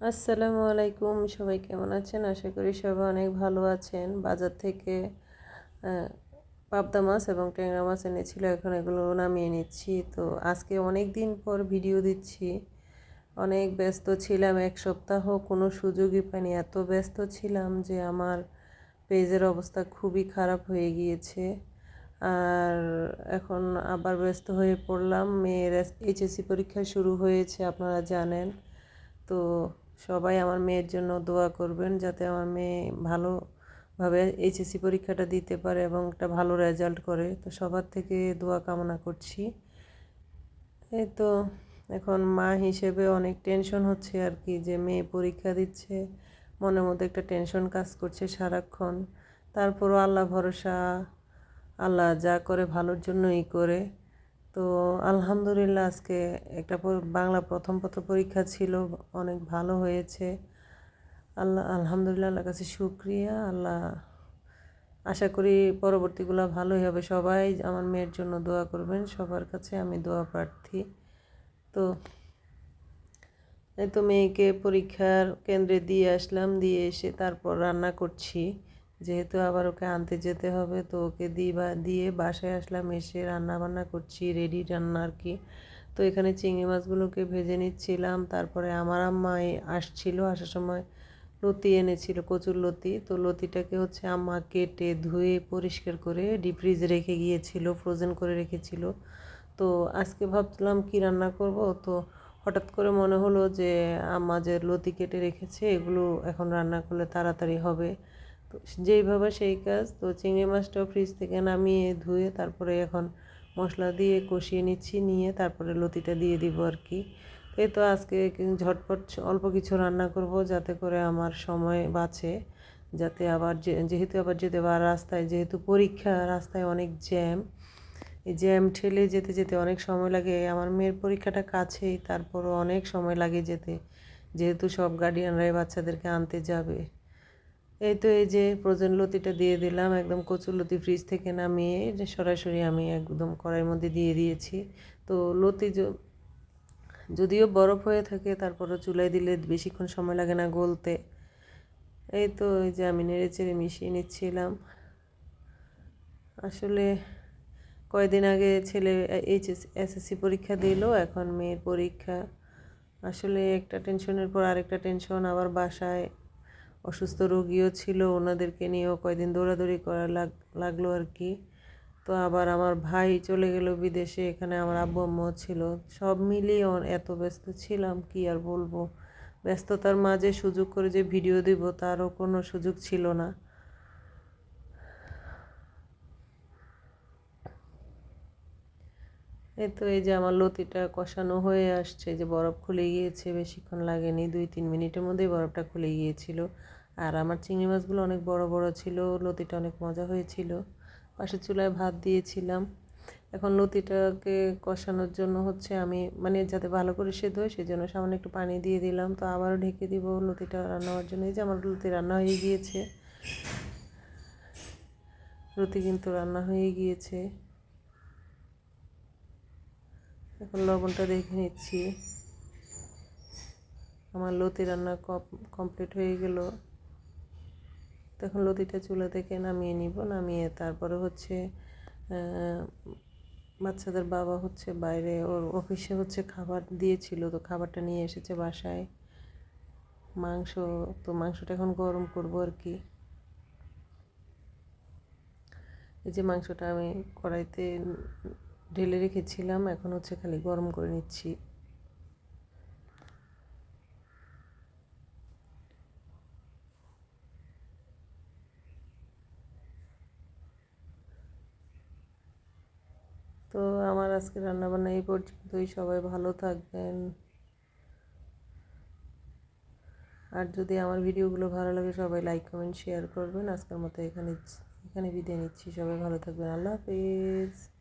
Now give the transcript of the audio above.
আসসালামু আলাইকুম, সবাই কেমন আছেন? আশা করি সবাই অনেক ভালো আছেন। বাজার থেকে পাবদা মাছ এবং ট্যাংরা মাছ এনেছিল, এখন এগুলো নামিয়ে নিচ্ছি। তো আজকে অনেক দিন পর ভিডিও দিচ্ছি। অনেক ব্যস্ত ছিলাম, এক সপ্তাহ কোনো সুযোগই পাইনি। এত ব্যস্ত ছিলাম যে আমার পেজের অবস্থা খুবই খারাপ হয়ে গিয়েছে। আর এখন আবার ব্যস্ত হয়ে পড়লাম। মেয়ের এইচএসসি পরীক্ষা শুরু হয়েছে, আপনারা জানেন। তো সবাই আমার মেয়ের জন্য দোয়া করবেন যাতে আমার মেয়ে ভালোভাবে এইচএসসি পরীক্ষাটা দিতে পারে এবং একটা ভালো রেজাল্ট করে। তো সবার থেকে দোয়া কামনা করছি। এই তো এখন মা হিসেবে অনেক টেনশন হচ্ছে আর কি, যে মেয়ে পরীক্ষা দিচ্ছে, মনের মধ্যে একটা টেনশন কাজ করছে সারাক্ষণ। তারপরও আল্লাহ ভরসা, আল্লাহ যা করে ভালোর জন্যই করে। তো আলহামদুলিল্লাহ আজকে একটা বাংলা প্রথম পত্র পরীক্ষা ছিল, অনেক ভালো হয়েছে। আল্লাহ আলহামদুলিল্লাহ আল্লাহ কাছে শুক্রিয়া। আল্লাহ, আশা করি পরবর্তীগুলো ভালোই হবে। সবাই আমার মেয়ের জন্য দোয়া করবেন, সবার কাছে আমি দোয়া প্রার্থী। তো এই তো মেয়েকে পরীক্ষার কেন্দ্রে দিয়ে আসলাম, দিয়ে এসে তারপর রান্না করছি। যেহেতু আবার ওকে আনতে যেতে হবে, তো ওকে দিয়ে বা দিয়ে বাসায় আসলাম, এসে রান্না বান্না করছি রেডি রান্না আর কি। তো এখানে চিংড়ি মাছগুলোকে ভেজে নিচ্ছিলাম, তারপরে আমার আম্মা আসছিল, আসার সময় লতি এনেছিল, কচুর লতি। তো লতিটাকে হচ্ছে আম্মা কেটে ধুয়ে পরিষ্কার করে ডিপ ফ্রিজে রেখে গিয়েছিল ফ্রোজেন করে রেখেছিল। তো আজকে ভাবছিলাম কি রান্না করব, তো হঠাৎ করে মনে হলো যে আম্মা যে লতি কেটে রেখেছে, এগুলো এখন রান্না করলে তাড়াতাড়ি হবে। যেইভাবে সেই কাজ। তো চিংড়ি মাছটাও ফ্রিজ থেকে নামিয়ে ধুয়ে তারপরে এখন মশলা দিয়ে কষিয়ে নিচ্ছি, নিয়ে তারপরে লতিটা দিয়ে দিব আর কি। এই তো আজকে ঝটপট অল্প কিছু রান্না করব যাতে করে আমার সময় বাঁচে, যাতে আবার যেহেতু আবার যেতে বা রাস্তায়, যেহেতু পরীক্ষা, রাস্তায় অনেক জ্যাম। এই জ্যাম ঠেলে যেতে যেতে অনেক সময় লাগে। আমার মেয়ের পরীক্ষাটা কাছেই, তারপরও অনেক সময় লাগে যেতে। যেহেতু সব গার্ডিয়ানরাই বাচ্চাদেরকে আনতে যাবে। এই তো এই যে ফ্রোজেন লতিটা দিয়ে দিলাম, একদম কচুর লতি ফ্রিজ থেকে নামিয়ে সরাসরি আমি একদম কড়াইয়ের মধ্যে দিয়ে দিয়েছি। তো লতি যদিও বরফ হয়ে থাকে তারপরে চুলায় দিলে বেশিক্ষণ সময় লাগে না গলতে। এই তো এই যে আমি নেড়ে চেড়ে মিশিয়ে নিচ্ছিলাম। আসলে কয়দিন আগে ছেলে এইচএস, এসএসসি পরীক্ষা দিল, এখন মেয়ের পরীক্ষা। আসলে একটা টেনশনের পর আরেকটা টেনশন আবার বাসায় অসুস্থ রোগীও ছিল, ওনাদেরকে নিয়েও কয়দিন দৌড়াদৌড়ি করা লাগ, লাগল আর কি। তো আবার আমার ভাই চলে গেল বিদেশে, এখানে আমার আব্বু আম্মাও ছিল। সব মিলিয়ে এত ব্যস্ত ছিলাম, কি আর বলব? ব্যস্ততার মাঝে সুযোগ করে যে ভিডিও দিব, তারও কোনো সুযোগ ছিল না। এই তো এই যে আমার লতিটা কষানো হয়ে আসছে যে বরফ খুলে গিয়েছে, বেশিক্ষণ লাগেনি, দুই তিন মিনিটের মধ্যেই বরফটা খুলে গিয়েছিল। আর আমার চিংড়ি মাছগুলো অনেক বড় বড় ছিল, লতিটা অনেক মজা হয়েছিল। পাশে চুলায় ভাত দিয়েছিলাম। এখন লতিটাকে কষানোর জন্য হচ্ছে আমি মানে যাতে ভালো করে সেদ্ধ হয় সেই জন্য সামান্য একটু পানি দিয়ে দিলাম। তো আবারও ঢেকে দিব লতিটা রান্না হওয়ার জন্য। এই যে আমার লতি রান্না হয়ে গিয়েছে। লতি কিন্তু রান্না হয়ে গিয়েছে। এখন লবণটা দেখে নিচ্ছি। আমার লতি রান্না কমপ্লিট হয়ে গেল। তখন লতিটা চুলা থেকে নামিয়ে নিব, নামিয়ে তারপরে হচ্ছে বাচ্চাদের বাবা হচ্ছে বাইরে, ওর অফিসে হচ্ছে খাবার দিয়েছিল, তো খাবারটা নিয়ে এসেছে বাসায়। মাংস, তো মাংসটা এখন গরম করব আর কি। এই যে মাংসটা আমি কড়াইতে ঢেলে রেখেছিলাম, এখন হচ্ছে খালি গরম করে নিচ্ছি। তো আমার আজকে রান্নাবান্না এই পর্যন্তই, সবাই ভালো থাকবেন। আর যদি আমার ভিডিওগুলো ভালো লাগে, সবাই লাইক কমেন্ট শেয়ার করবেন। আজকের মতো এখানে এখানে বিদায় নিচ্ছি। সবাই ভালো থাকবেন। আল্লাহ হাফিজ।